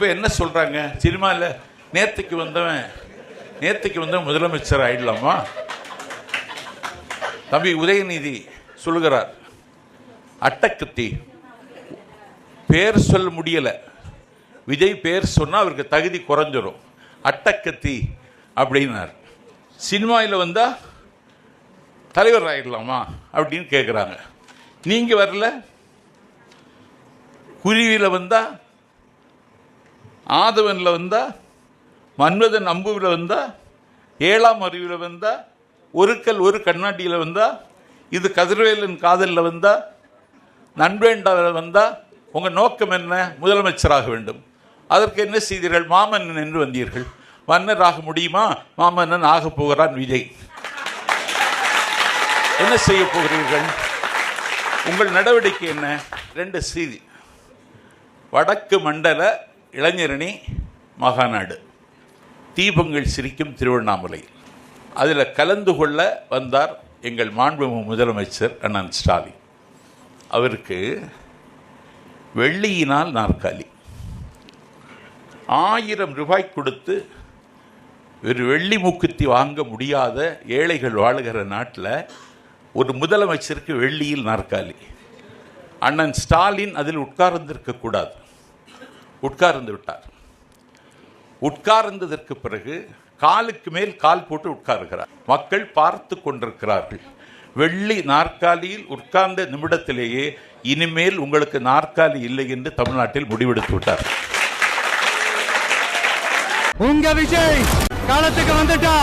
இப்போ என்ன சொல்றாங்க? சினிமாவில் நேற்றுக்கு வந்தவன் நேற்றுக்கு வந்தவன் முதலமைச்சர் ஆயிடலாமா? தம்பி உதயநிதி சொல்லுகிறார். அட்டக்கத்தி. பேர் சொல்ல முடியல. விஜய் பேர் சொன்னா அவருக்கு தகுதி குறைஞ்சிரும். அட்டக்கத்தி அப்படின்னார். சினிமாவில் வந்தால் தலைவர் ஆயிடலாமா அப்படின்னு கேட்குறாங்க நீங்க வரல. குருவியில் வந்தால் ஆதவனில் வந்தால் மன்மதன் அம்புவில் வந்தால் ஏழாம் அறிவில் வந்தால் ஒரு கல் ஒரு கண்ணாடியில் வந்தால் இது கதிர்வேலன் காதலில் வந்தால் நண்பேண்டாவில் வந்தால் உங்கள் நோக்கம் என்ன? முதலமைச்சராக வேண்டும். அதற்கு என்ன செய்தீர்கள்? மாமன்னன் என்று வந்தீர்கள். மன்னர் ஆக முடியுமா? மாமன்னன் ஆக போகிறான் விஜய். என்ன செய்ய போகிறீர்கள்? உங்கள் நடவடிக்கை என்ன? ரெண்டு செய்தி. வடக்கு மண்டல இளைஞரணி மகாநாடு. தீபங்கள் சிரிக்கும் திருவண்ணாமலை. அதில் கலந்து கொள்ள வந்தார் எங்கள் மாண்புமிகு முதலமைச்சர் அண்ணன் ஸ்டாலின். அவருக்கு வெள்ளியினால் நாற்காலி. ஆயிரம் ரூபாய் கொடுத்து ஒரு வெள்ளி மூக்குத்தி வாங்க முடியாத ஏழைகள் வாழுகிற நாட்டில் ஒரு முதலமைச்சருக்கு வெள்ளியில் நாற்காலி. அண்ணன் ஸ்டாலின் அதில் உட்கார்ந்திருக்கக்கூடாது உட்கார்ந்து விட்டார் உட்கார்ந்ததற்கு பிறகு காலுக்கு மேல் கால் போட்டு உட்காருகிறார். மக்கள் பார்த்து கொண்டிருக்கிறார்கள். வெள்ளி நாற்காலியில் உட்கார்ந்த நிமிடத்திலேயே இனிமேல் உங்களுக்கு நாற்காலி இல்லை என்று தமிழ்நாட்டில் முடிவெடுத்து விட்டார். உங்க விஜய் காலத்துக்கு வந்துட்டா.